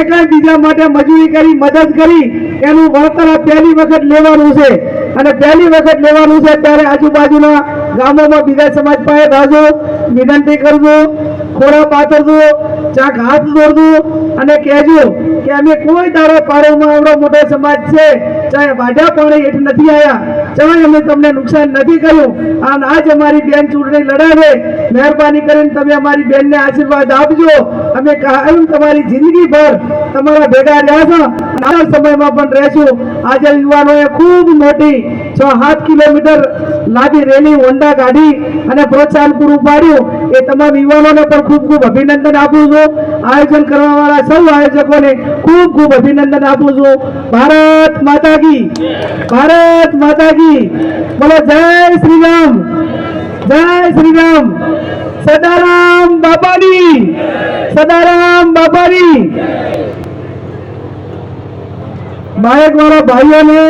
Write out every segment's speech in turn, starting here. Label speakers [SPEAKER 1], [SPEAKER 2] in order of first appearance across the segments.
[SPEAKER 1] એકાદ બીજા માટે મજૂરી કરી, મદદ કરી, એનું વળતર પહેલી વખત લેવાનું છે. અને પહેલી વખત લેવાનું છે ત્યારે આજુબાજુના ગામોમાં બીજા સમાજ પાસે રાજો વિનંતી કરજો ખોરા પાથરજો, ચાક હાથ દોરજો અને કહેજો કે અમે કોઈ દાડો પાડોમાં આવડો મોટો સમાજ છે. ચાહે વાઢા પાણી હેઠ નથી આવ્યા ચાહે અમે તમને નુકસાન નથી કર્યું. અને આજ અમારી બેન ચૂંટણી લડાવે. મહેરબાની કરીને તમે અમારી બેનને આશીર્વાદ આપજો. અમે કાયમ તમારી જિંદગીભર તમારા ભેગા રહ્યા છો સમયમાં પણ રહેશું. આજે યુવાનોએ ખૂબ મોટી છ સાત કિલોમીટર લાંબી રેલી હોન્ડા કાઢી અને પ્રોત્સાહન પૂરું પાડ્યું. એ તમામ યુવાનોને પણ ખૂબ ખૂબ અભિનંદન આપું છું. આયોજન કરવા વાળા સૌ આયોજકોને ખૂબ ખૂબ અભિનંદન આપું છું. ભારત માતા કી, ભારત માતા કી. બોલો, જય શ્રી રામ, જય શ્રી રામ. સદારામ. સદારામ બાપાની. બાયક વાળા ભાઈઓને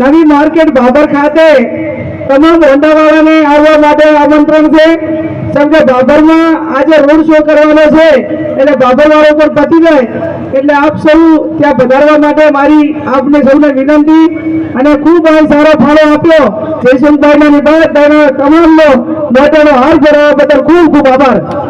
[SPEAKER 1] નવી માર્કેટ ભાભર ખાતે તમામ હોન્ડાવાળાને આવવા માટે આમંત્રણ છે. કે ભાભરમાં આજે રોડ શો કરવાનો છે. એટલે ભાભરવાળો પણ પતી જાય. એટલે આપ સૌ ત્યાં પધારવા માટે મારી આપને સૌને વિનંતી અને ખૂબ આ સારો ફાળો આપ્યો. જયશંકભાઈના નિભાત તમામનો મોટાનો હાર ભરવા બદલ ખૂબ ખૂબ આભાર